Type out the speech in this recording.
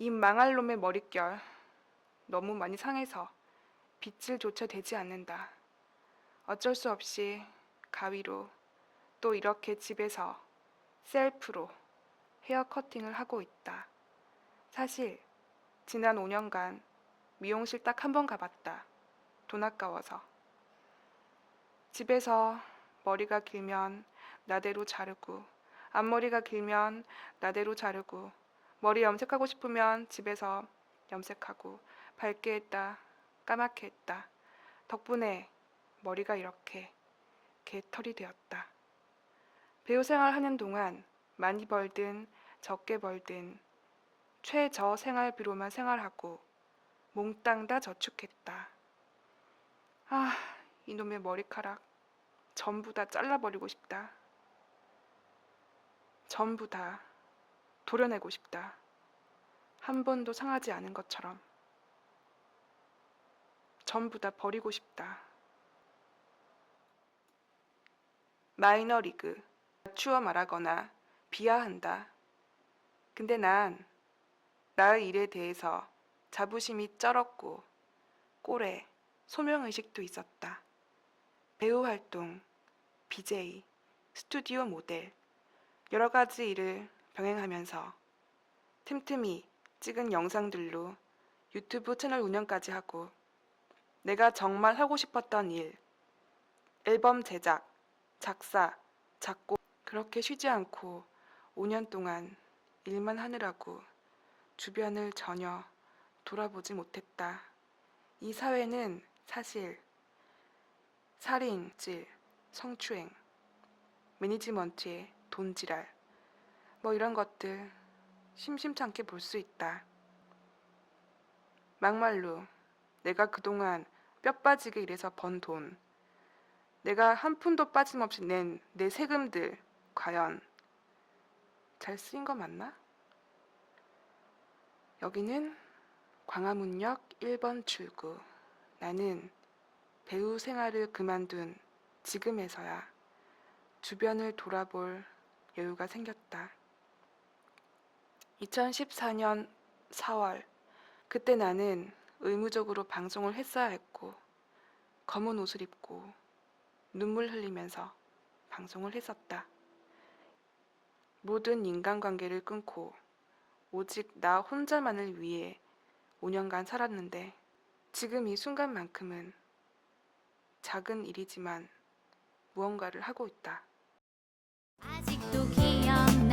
이 망할 놈의 머릿결 너무 많이 상해서 빗질 조차 되지 않는다. 어쩔 수 없이 가위로 또 이렇게 집에서 셀프로 헤어 커팅을 하고 있다. 사실 지난 5년간 미용실 딱 한 번 가봤다. 돈 아까워서. 집에서 머리가 길면 나대로 자르고 앞머리가 길면 나대로 자르고 머리 염색하고 싶으면 집에서 염색하고 밝게 했다 까맣게 했다. 덕분에 머리가 이렇게 개털이 되었다. 배우 생활 하는 동안 많이 벌든 적게 벌든 최저 생활비로만 생활하고 몽땅 다 저축했다. 아 이놈의 머리카락 전부 다 잘라버리고 싶다. 전부 다 도려내고 싶다. 한 번도 상하지 않은 것처럼. 전부 다 버리고 싶다. 마이너리그. 추워 말하거나 비하한다. 근데 난 나의 일에 대해서 자부심이 쩔었고 꼴에 소명의식도 있었다. 배우 활동, BJ, 스튜디오 모델, 여러 가지 일을 병행하면서 틈틈이 찍은 영상들로 유튜브 채널 운영까지 하고 내가 정말 하고 싶었던 일, 앨범 제작, 작사, 작곡 그렇게 쉬지 않고 5년 동안 일만 하느라고 주변을 전혀 돌아보지 못했다. 이 사회는 사실 살인, 질, 성추행, 매니지먼트의 돈지랄, 뭐 이런 것들 심심찮게 볼 수 있다. 막말로 내가 그동안 뼈 빠지게 일해서 번 돈, 내가 한 푼도 빠짐없이 낸 내 세금들, 과연 잘 쓰인 거 맞나? 여기는 광화문역 1번 출구. 나는 배우 생활을 그만둔 지금에서야 주변을 돌아볼 여유가 생겼다. 2014년 4월, 그때 나는 의무적으로 방송을 했어야 했고, 검은 옷을 입고 눈물 흘리면서 방송을 했었다. 모든 인간관계를 끊고 오직 나 혼자만을 위해 5년간 살았는데, 지금 이 순간만큼은 작은 일이지만 무언가를 하고 있다. 아직도 기억